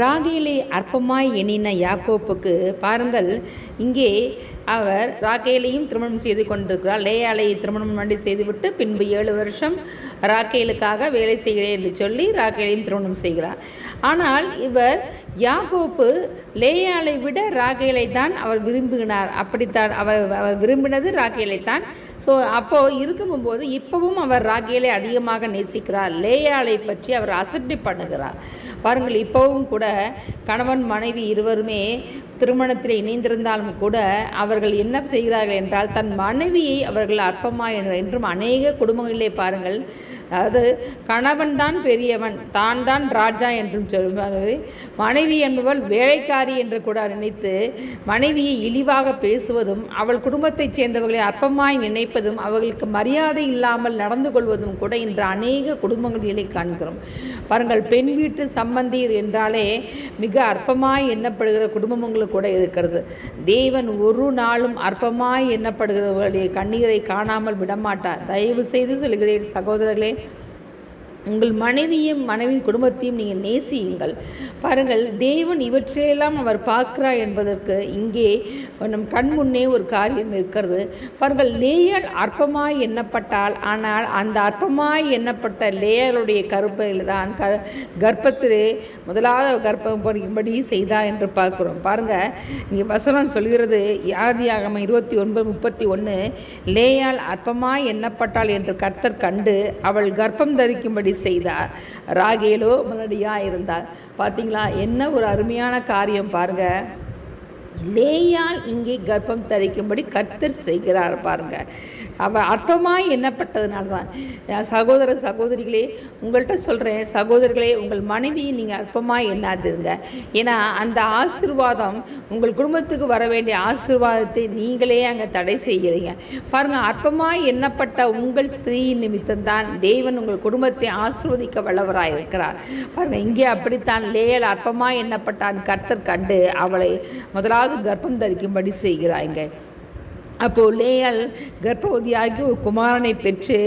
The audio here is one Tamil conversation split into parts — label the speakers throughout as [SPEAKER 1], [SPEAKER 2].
[SPEAKER 1] ராகேலை அற்பமாய் எண்ணின யாக்கோப்புக்கு பாருங்கள் இங்கே அவர் ராகேலையும் திருமணம் செய்து கொண்டிருக்கிறார். லேயாலை திருமணம் பண்ணி செய்துவிட்டு பின்பு ஏழு வருஷம் ராகேலுக்காக வேலை செய்கிறேன் என்று சொல்லி ராகேலையும் திருமணம் செய்கிறார். ஆனால் இவர் யாகோப்பு லேயாலை விட ராகேலை தான் அவர் விரும்பினார். அப்படித்தான் அவர் அவர் விரும்பினது ராகேலை தான். ஸோ அப்போது இருக்கும்போது இப்போவும் அவர் ராகேலை அதிகமாக நேசிக்கிறார். லேயாலை பற்றி அவர் அசட்டை பண்ணுகிறார். பாருங்கள் இப்போவும் கூட கணவன் மனைவி இருவருமே திருமணத்தில் இணைந்திருந்தாலும் கூட அவர்கள் என்ன செய்கிறார்கள் என்றால் தன் மனைவியை அவர்கள் அற்பமாக என்றும் அநேக குடும்பங்களிலே பாருங்கள் அதாவது கணவன் தான் பெரியவன் தான் தான் ராஜா என்றும் சொல்வது மனைவி என்பவள் வேலைக்காரி என்று கூட நினைத்து மனைவியை இழிவாக பேசுவதும் அவள் குடும்பத்தைச் சேர்ந்தவர்களை அற்பமாய் நினைப்பதும் அவர்களுக்கு மரியாதை இல்லாமல் நடந்து கொள்வதும் கூட இன்று அநேக குடும்பங்களிலே காண்கிறோம். பாருங்கள் பெண் வீட்டு சம்பந்தீர் என்றாலே மிக அற்பமாய் எண்ணப்படுகிற குடும்பங்களும் கூட இருக்கிறது. தேவன் ஒரு நாளும் அற்பமாய் எண்ணப்படுகிறவர்களுடைய கண்ணீரை காணாமல் விடமாட்டார். தயவு செய்து சொல்கிறேன் சகோதரர்களே உங்கள் மனைவியும் மனைவி குடும்பத்தையும் நீங்கள் நேசியுங்கள். பாருங்கள் தேவன் இவற்றையெல்லாம் அவர் பார்க்கிறார் என்பதற்கு இங்கே நம் கண் முன்னே ஒரு காரியம் இருக்கிறது. பாருங்கள் லேயல் அற்பமாய் எண்ணப்பட்டால் ஆனால் அந்த அற்பமாய் எண்ணப்பட்ட லேயலுடைய கருப்பையில் தான் க கர்ப்பத்திலே முதலாவது கர்ப்பம் படிக்கும்படி செய்தார் என்று பார்க்கிறோம். பாருங்கள் இங்கே வசனம் சொல்கிறது யாதியாகம இருபத்தி ஒன்பது முப்பத்தி ஒன்று லேயால் அற்பமாய் எண்ணப்பட்டாள் என்று கர்த்தர் கண்டு அவள் கர்ப்பம் தரிக்கும்படி செய்தார். ராகேலோ மலடியாக இருந்தார். பார்த்தீங்களா என்ன ஒரு அருமையான காரியம் பாருங்க. லேயால் இங்கே கர்ப்பம் தரிக்கும்படி கர்த்தர் செய்கிறார் பாருங்க. அவள் அற்பமாய் எண்ணப்பட்டதுனால தான் சகோதர சகோதரிகளே உங்கள்கிட்ட சொல்கிறேன் சகோதரர்களே உங்கள் மனைவியை நீங்கள் அற்பமாய் எண்ணாதிருங்க. ஏன்னா அந்த ஆசிர்வாதம் உங்கள் குடும்பத்துக்கு வர வேண்டிய ஆசிர்வாதத்தை நீங்களே அங்கே தடை செய்கிறீங்க. பாருங்கள் அற்பமாய் எண்ணப்பட்ட உங்கள் ஸ்திரீயின் நிமித்தம் தான் தேவன் உங்கள் குடும்பத்தை ஆசிர்வதிக்க வல்லவராக இருக்கிறார். பாருங்கள் இங்கே அப்படித்தான் லேயல் அற்பமாய் எண்ணப்பட்டான் கர்த்தர் கண்டு அவளை முதலாவது கர்ப்பம் தரிக்கும்படி செய்கிறாய்ங்க. அப்போது லேயால் கர்ப்பவதியாகி ஒரு குமாரனை பெற்று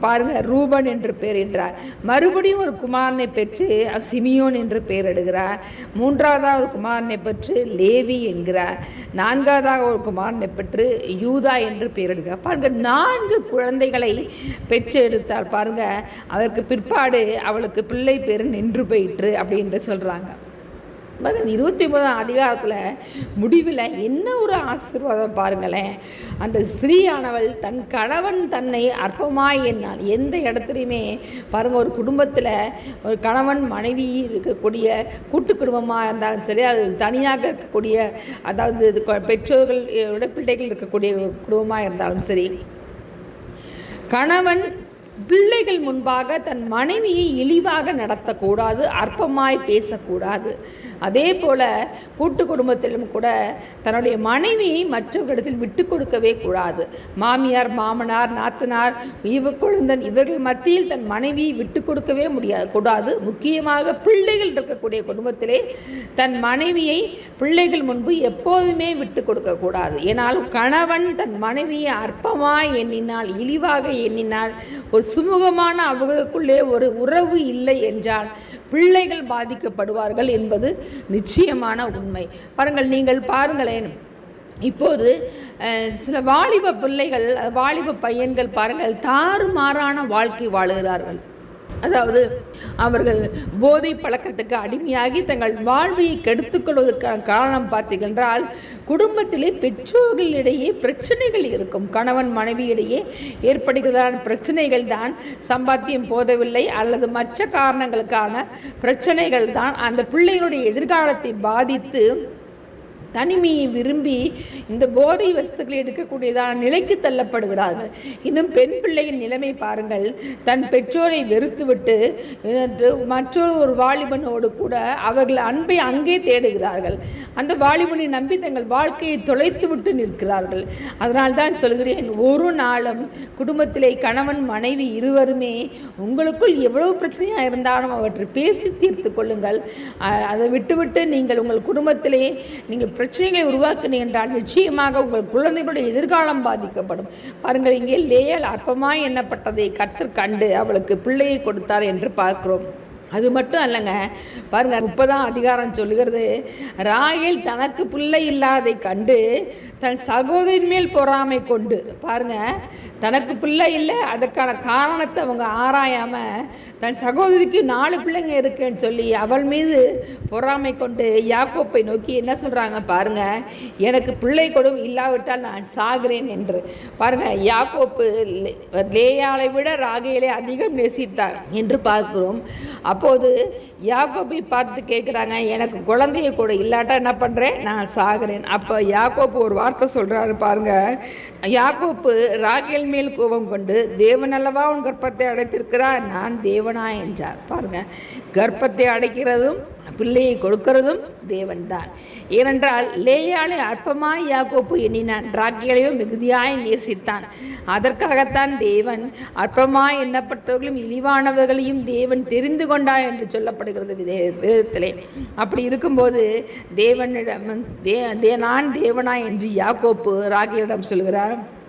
[SPEAKER 1] பாருங்க ரூபன் என்று பெயரிட்டார் மறுபடியும் ஒரு குமாரனை பெற்று சிமியோன் என்று பெயரிடுகிறார் மூன்றாவதாக ஒரு குமாரனை பெற்று லேவி என்கிறார். நான்காவதாக ஒரு குமாரனை பெற்று யூதா என்று பெயரிடுகிறார் பாருங்க நான்கு குழந்தைகளை பெற்று எடுத்தால் பாருங்க அதற்கு பிற்பாடு அவளுக்கு பிள்ளை பேர் நின்று போயிற்று அப்படின்னு சொல்கிறாங்க அந்த இருபத்தி ஒன்பதாம் அதிகாரத்தில் முடிவில் என்ன ஒரு ஆசீர்வாதம் பாருங்களேன். அந்த ஸ்ரீயானவள் தன் கணவன் தன்னை அற்பமாய் எண்ணால் எந்த இடத்துலையுமே பாருங்கள் ஒரு குடும்பத்தில் ஒரு கணவன் மனைவி இருக்கக்கூடிய கூட்டு குடும்பமாக இருந்தாலும் சரி அது தனியாக இருக்கக்கூடிய அதாவது இது பெற்றோர்கள் விட பிள்ளைகள் இருக்கக்கூடிய குடும்பமாக இருந்தாலும் சரி கணவன் பிள்ளைகள் முன்பாக தன் மனைவியை இழிவாக நடத்தக்கூடாது அற்பமாய் பேசக்கூடாது. அதே போல் கூட்டு குடும்பத்திலும் கூட தன்னுடைய மனைவியை மற்றவர்களிடத்தில் விட்டு கொடுக்கவே கூடாது. மாமியார் மாமனார் நாத்தனார் இவ குழந்தன் இவர்கள் மத்தியில் தன் மனைவியை விட்டு கொடுக்கவே முடியாது கூடாது. முக்கியமாக பிள்ளைகள் இருக்கக்கூடிய குடும்பத்திலே தன் மனைவியை பிள்ளைகள் முன்பு எப்போதுமே விட்டு கொடுக்கக்கூடாது ஏனால் கணவன் தன் மனைவியை அற்பமாய் எண்ணினால் இழிவாக எண்ணினால் ஒரு சுமூகமான அவர்களுக்குள்ளே ஒரு உறவு இல்லை என்றால் பிள்ளைகள் பாதிக்கப்படுவார்கள் என்பது நிச்சயமான உண்மை. பாருங்கள் நீங்கள் பாருங்களேன். இப்போது சில வாலிப பிள்ளைகள் வாலிப பையன்கள் பாருங்கள் தாறுமாறான வாழ்க்கை வாழுகிறார்கள். அதாவது அவர்கள் போதை பழக்கத்துக்கு அடிமையாகி தங்கள் வாழ்வியை கெடுத்துக்கொள்வதற்கான காரணம் பார்த்தீங்கன்றால் குடும்பத்திலே பெற்றோர்களிடையே பிரச்சனைகள் இருக்கும். கணவன் மனைவியிடையே ஏற்படுகிறதான பிரச்சனைகள் தான் சம்பாத்தியம் போதவில்லை அல்லது மற்ற காரணங்களுக்கான பிரச்சனைகள் தான் அந்த பிள்ளைகளுடைய எதிர்காலத்தை பாதித்து தனிமையை விரும்பி இந்த போதை வஸ்துக்களை எடுக்கக்கூடியதான நிலைக்கு தள்ளப்படுகிறார்கள். இன்னும் பெண் பிள்ளையின் நிலைமை பாருங்கள். தன் பெற்றோரை வெறுத்துவிட்டு மற்றொரு ஒரு வாலிபனோடு கூட அவர்கள் அன்பை அங்கே தேடுகிறார்கள். அந்த வாலிபனை நம்பி தங்கள் வாழ்க்கையை தொலைத்து விட்டு நிற்கிறார்கள். அதனால் தான் சொல்கிறேன் ஒரு நாளும் குடும்பத்திலே கணவன் மனைவி இருவருமே உங்களுக்குள் எவ்வளவு பிரச்சனையாக இருந்தாலும் அவற்றை பேசி தீர்த்து கொள்ளுங்கள். அதை விட்டுவிட்டு நீங்கள் உங்கள் குடும்பத்திலே நீங்கள் பிரச்சனைகளை உருவாக்கினீர்கள் என்றால் நிச்சயமாக உங்கள் குழந்தைகளுடைய எதிர்காலம் பாதிக்கப்படும். பாருங்கள் இங்கே லேயல் அற்பமாய் எண்ணப்பட்டதை கற்று கண்டு அவளுக்கு பிள்ளையை கொடுத்தார் என்று பார்க்கிறோம். அது மட்டும் அல்லங்க. பாருங்க முப்பதாம் அதிகாரம் சொல்லுகிறது ராயல் தனக்கு பிள்ளை இல்லாதை கண்டு தன் சகோதரின் மேல் பொறாமை கொண்டு பாருங்க தனக்கு பிள்ளை இல்லை அதற்கான காரணத்தை அவங்க ஆராயாம தன் சகோதரிக்கு நாலு பிள்ளைங்க இருக்குன்னு சொல்லி அவள் மீது பொறாமை கொண்டு யாக்கோப்பை நோக்கி என்ன சொல்கிறாங்க பாருங்க எனக்கு பிள்ளை கொடும் இல்லாவிட்டால் நான் சாகிறேன் என்று. பாருங்க யாக்கோப்பு லே- விட ராகையிலே அதிகம் நேசித்தார் என்று பார்க்கிறோம். அப்போது யாக்கோப்பை பார்த்து கேட்குறாங்க எனக்கு குழந்தைய கூட இல்லாட்டா என்ன பண்ணுறேன் நான் சாகிறேன். அப்போ யாக்கோப்பு ஒரு வார்த்தை சொல்கிறாரு பாருங்க. யாக்கோப்பு ராகேல் மேல் கோபம் கொண்டு தேவன் அல்லவா உன் கர்ப்பத்தை அடைத்திருக்கிறார்? நான் தேவனா என்றார். பாருங்க. கர்ப்பத்தை அடைக்கிறதும் பிள்ளையை கொடுக்கிறதும் தேவன்தான். ஏனென்றால் லேயாளை அற்பமாய் யாக்கோப்பு எண்ணினான். ராக்கியலையோ மிகுதியாய் நேசித்தான். அதற்காகத்தான் தேவன் அற்பமாய் எண்ணப்பட்டவர்களும் இழிவானவர்களையும் தேவன் தெரிந்து கொண்டார் என்று சொல்லப்படுகிறது விதத்திலே. அப்படி இருக்கும்போது தேவனிடம் தே தே- நான் தேவனா என்று யாக்கோப்பு ராக்கியிடம் சொல்கிறார்?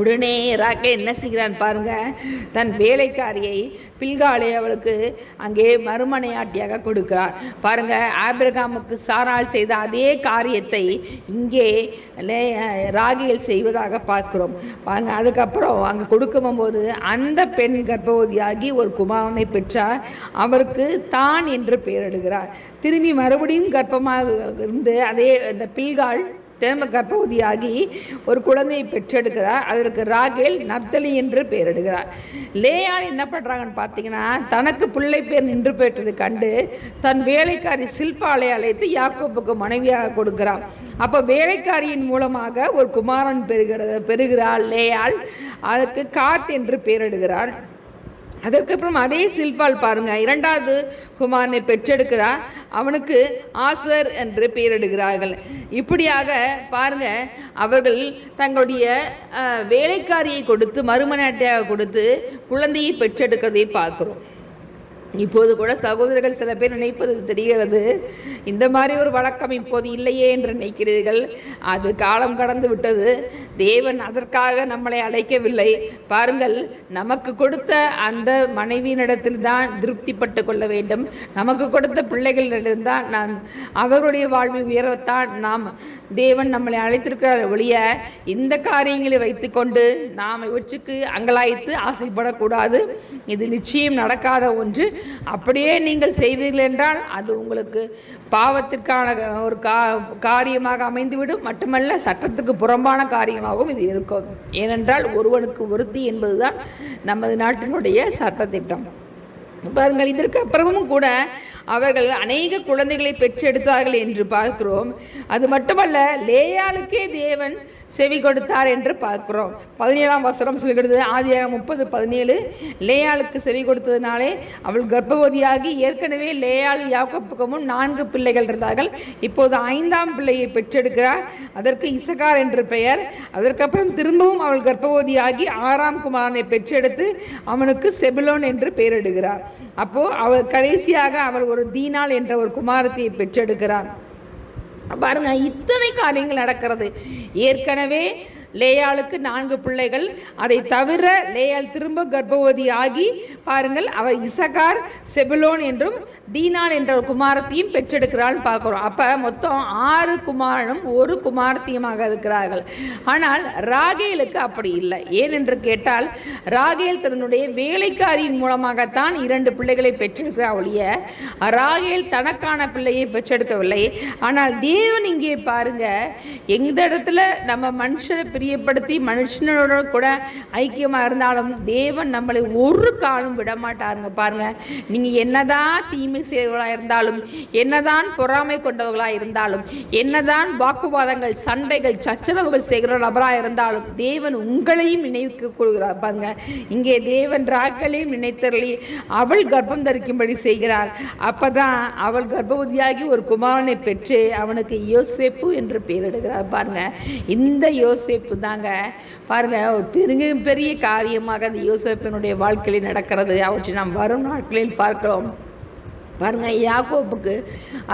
[SPEAKER 1] உடனே ராக்கே என்ன செய்கிறான் பாருங்க. தன் வேலைக்காரியை பில்காலை அவளுக்கு அங்கே மறுமனையாட்டியாக கொடுக்கிறார். பாருங்க ஆபிரகாமுக்கு சாரால் செய்த அதே காரியத்தை இங்கே ராகியில் செய்வதாக பார்க்கிறோம். பாருங்க அதுக்கப்புறம் அங்கே கொடுக்கும்போது அந்த பெண் கர்ப்பவதியாகி ஒரு குமாரனை பெற்றார். அவருக்கு தான் என்று பெயரிடுகிறார். திரும்பி மறுபடியும் கர்ப்பமாக இருந்து அதே அந்த பில்கால் திரும்ப கர்ப்பவதியாகி ஒரு குழந்தையை பெற்றெடுக்கிறார். அதற்கு ராகேல் நப்தலி என்று பெயரிடுகிறார். லேயால் என்ன பண்ணுறாங்கன்னு பார்த்தீங்கன்னா தனக்கு பிள்ளை பேர் நின்று பெற்றது கண்டு தன் வேலைக்காரி சில்பாலை அழைத்து யாக்கோப்புக்கு மனைவியாக கொடுக்கிறார். அப்போ வேலைக்காரியின் மூலமாக ஒரு குமாரன் பெறுகிறது பெறுகிறாள் லேயால் அதற்கு காத் என்று பெயரிடுகிறாள் அதற்கப்புறம் அதே சில்பால் பாருங்க இரண்டாவது குமாரனை பெற்றெடுக்கிறார் அவனுக்கு ஆசர் என்று பெயரிடுகிறார்கள். இப்படியாக பாருங்க அவர்கள் தங்களுடைய வேலைக்காரியை கொடுத்து மறுமனாட்டியாக கொடுத்து குழந்தையை பெற்றெடுக்கிறதை பார்க்குறோம். இப்போது கூட சகோதரர்கள் சில பேர் நினைப்பது தெரிகிறது. இந்த மாதிரி ஒரு வழக்கம் இப்போது இல்லையே என்று நினைக்கிறீர்கள். அது காலம் கடந்து விட்டது. தேவன் அதற்காக நம்மளை அழைக்கவில்லை. பாருங்கள் நமக்கு கொடுத்த அந்த மனைவியினிடத்தில் தான் திருப்திப்பட்டு கொள்ள வேண்டும். நமக்கு கொடுத்த பிள்ளைகளிடம்தான் நாம் அவர்களுடைய வாழ்வை உயரத்தான் நாம் தேவன் நம்மளை அழைத்திருக்கிறார் ஒழிய இந்த காரியங்களை வைத்துக்கொண்டு நாம் இவற்றுக்கு அங்கலாய்த்து ஆசைப்படக்கூடாது. இது நிச்சயம் நடக்காத ஒன்று. அப்படியே நீங்கள் செய்வீர்கள் என்றால் அது உங்களுக்கு பாவத்திற்கான ஒரு கா காரியமாக அமைந்துவிடும். மட்டுமல்ல சட்டத்துக்கு புறம்பான காரியமாகவும் இது இருக்கும். ஏனென்றால் ஒருவனுக்கு ஒருத்தி என்பதுதான் நமது நாட்டினுடைய சட்டத்திட்டம். பாருங்கள் இதற்கு அப்புறமும் கூட அவர்கள் அநேக குழந்தைகளை பெற்றெடுத்தார்கள் என்று பார்க்கிறோம். அது மட்டுமல்ல லேயாளுக்கே தேவன் செவி கொடுத்தார் என்று பார்க்கிறோம். பதினேழாம் வசனம் சொல்கிறது ஆதியாக முப்பது பதினேழு. லேயாளுக்கு செவி கொடுத்ததினாலே அவள் கர்ப்பவதியாகி ஏற்கனவே லேயாள் யாக்கோப்புக்கு முன் நான்கு பிள்ளைகள் இருந்தார்கள். இப்போது ஐந்தாம் பிள்ளையை பெற்றெடுக்கிறார். அதற்கு இசகார் என்று பெயர். அதற்கப்புறம் திரும்பவும் அவள் கர்ப்பவதியாகி ஆறாம் குமாரனை பெற்றெடுத்து அவனுக்கு செபிலோன் என்று பெயரிடுகிறார். அப்போது அவள் கடைசியாக அவள் ஒரு தீனாள் என்ற ஒரு குமாரத்தையை பெற்றெடுக்கிறார். பாருங்கள் இத்தனை காரியங்கள் நடக்கிறது. ஏற்கனவே லேயாளுக்கு நான்கு பிள்ளைகள். அதை தவிர லேயாள் திரும்ப கர்ப்பவதி ஆகி பாருங்கள் அவர் இசகார் செபுலோன் என்றும் தீனால் என்ற ஒரு குமாரத்தையும் பெற்றெடுக்கிறாள்னு பார்க்குறோம். அப்போ மொத்தம் ஆறு குமாரனும் ஒரு குமாரத்தியுமாக இருக்கிறார்கள். ஆனால் ராகேலுக்கு அப்படி இல்லை. ஏன் என்று கேட்டால் ராகேல் தன்னுடைய வேலைக்காரியின் மூலமாகத்தான் இரண்டு பிள்ளைகளை பெற்றெடுக்கிறார் ஒழிய ராகேல் தனக்கான பிள்ளையை பெற்றெடுக்கவில்லை. ஆனால் தேவன் இங்கே பாருங்க எந்த இடத்துல நம்ம மனுஷரை பிரியப்படுத்தி மனுஷனோட கூட ஐக்கியமாக இருந்தாலும் தேவன் நம்மளை ஒரு காலம் விட மாட்டாருங்க பாருங்க. நீங்கள் என்னதான் தீமை செய்வர்களாக இருந்தாலும் என்னதான் பொறாமை கொண்டவர்களாக இருந்தாலும் என்னதான் வாக்குவாதங்கள் சண்டைகள் சச்சரவுகள் செய்கிற நபராக இருந்தாலும் தேவன் உங்களையும் நினைவுக்கு கொள்கிறார் பாருங்க. இங்கே தேவன் ராக்களையும் நினைத்தரலி அவள் கர்ப்பம் தரிக்கும்படி செய்கிறார். அப்பதான் அவள் கர்ப்பவதியாகி ஒரு குமாரனை பெற்று அவனுக்கு யோசேப்பு என்று பெயரிடுகிறார் பாருங்க. இந்த யோசேப்பு தாங்க பாருங்கள் ஒரு பெருங்க பெரிய காரியமாக அந்த யோசப்பினுடைய வாழ்க்கையில் நடக்கிறது. அவற்றை நாம் வரும் நாட்களில் பார்க்கிறோம். பாருங்கள் யாக்கோப்புக்கு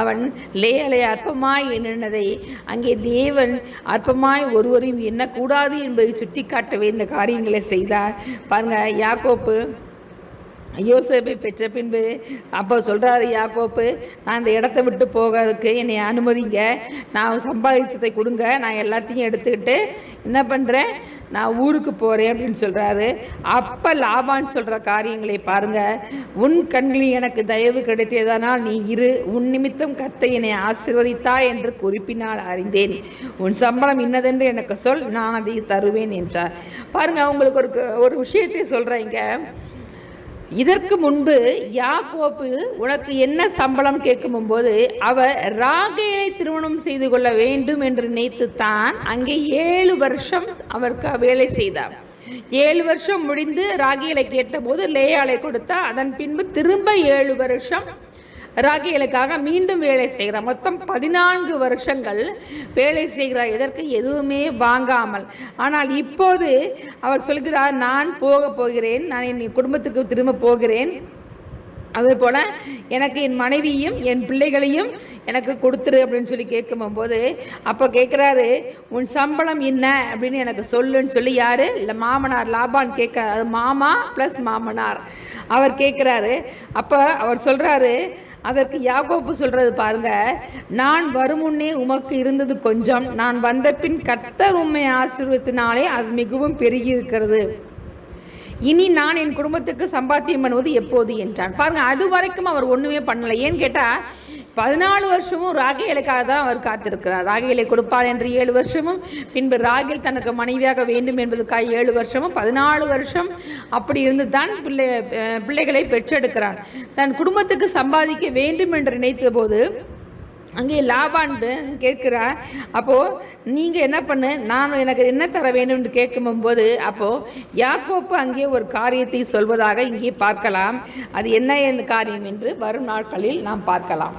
[SPEAKER 1] அவன் லேயலை அற்பமாய் எண்ணினதை அங்கே தேவன் அற்பமாய் ஒருவரையும் எண்ணக்கூடாது என்பதை சுட்டிக்காட்டவே இந்த காரியங்களை செய்தார். பாருங்கள் யாக்கோப்பு யோசேப்பை பெற்ற பின்பு அப்போ சொல்கிறாரு யாக்கோப்பு நான் இந்த இடத்த விட்டு போகிறதுக்கு என்னை அனுமதிங்க. நான் சம்பாதிச்சதை கொடுங்க. நான் எல்லாத்தையும் எடுத்துக்கிட்டு என்ன பண்ணுறேன் நான் ஊருக்கு போகிறேன் அப்படின்னு சொல்கிறாரு அப்போ லாபான்னு சொல்கிற காரியங்களை பாருங்கள் உன் கண்களில் எனக்கு தயவு கிடைத்ததானால் நீ இரு. உன் நிமித்தம் கத்தை என்னை ஆசிர்வதித்தாய் என்று குறிப்பினால் அறிந்தேன். உன் சம்பளம் இன்னதென்று எனக்கு சொல். நான் அதை தருவேன் என்றார். பாருங்கள் உங்களுக்கு ஒரு ஒரு விஷயத்தை சொல்கிறேங்க இதற்கு முன்பு யாக்கோப்பு உனக்கு என்ன சம்பளம் கேட்கும் போது அவர் ராகேலை திருமணம் செய்து கொள்ள வேண்டும் என்று நினைத்து தான் அங்கே ஏழு வருஷம் அவருக்கு வேலை செய்தார். ஏழு வருஷம் முடிந்து ராகேலை கேட்டபோது லேயாலை கொடுத்தா அதன் பின்பு திரும்ப ஏழு வருஷம் ராகிகளுக்காக மீண்டும் வேலை செய்கிறார். மொத்தம் பதினான்கு வருஷங்கள் வேலை செய்கிறார். எதற்கு எதுவுமே வாங்காமல். ஆனால் இப்போது அவர் சொல்கிறார் நான் போக போகிறேன். நான் என் குடும்பத்துக்கு திரும்ப போகிறேன். அதே போல் எனக்கு என் மனைவியும் என் பிள்ளைகளையும் எனக்கு கொடுத்துரு அப்படின்னு சொல்லி கேட்கும்போது அப்போ கேட்குறாரு உன் சம்பளம் என்ன? அப்படின்னு எனக்கு சொல்லுன்னு சொல்லி யார்? இல்லை மாமனார் லாபான் கேட்குறாரு. அது மாமா ப்ளஸ் மாமனார். அவர் கேட்குறாரு. அப்போ அவர் சொல்கிறாரு அதற்கு யாகோப்பு சொல்றது பாருங்க நான் வரும் முன்னே உமக்கு இருந்தது கொஞ்சம். நான் வந்த பின் கத்தர் உண்மை ஆசீர்வத்தினாலே அது மிகவும் பெருகி இருக்கிறது இனி நான் என் குடும்பத்துக்கு சம்பாத்தியம் பண்ணுவது எப்போது? என்றான். பாருங்க அது வரைக்கும் அவர் ஒன்றுமே பண்ணலை. ஏன்னு கேட்டால் பதினாலு வருஷமும் ராகேலுக்காக தான் அவர் காத்திருக்கிறார். ராகேலை கொடுப்பார் என்று ஏழு வருஷமும் பின்பு ராகேல் தனக்கு மனைவியாக வேண்டும் என்பதற்காக ஏழு வருஷமும் பதினாலு வருஷம் அப்படி இருந்து தான் பிள்ளை பிள்ளைகளை பெற்றெடுக்கிறார். தன் குடும்பத்துக்கு சம்பாதிக்க வேண்டும் என்று நினைத்த போது அங்கே லாபான்னு கேட்குறார் அப்போது நீங்கள் என்ன பண்ணு? நான் எனக்கு என்ன தர வேண்டும்? என்று கேட்கும்போது அப்போது யாக்கோப்பு அங்கே ஒரு காரியத்தை சொல்வதாக இங்கே பார்க்கலாம். அது என்ன என் காரியம்? என்று வரும் நாட்களில் நாம் பார்க்கலாம்.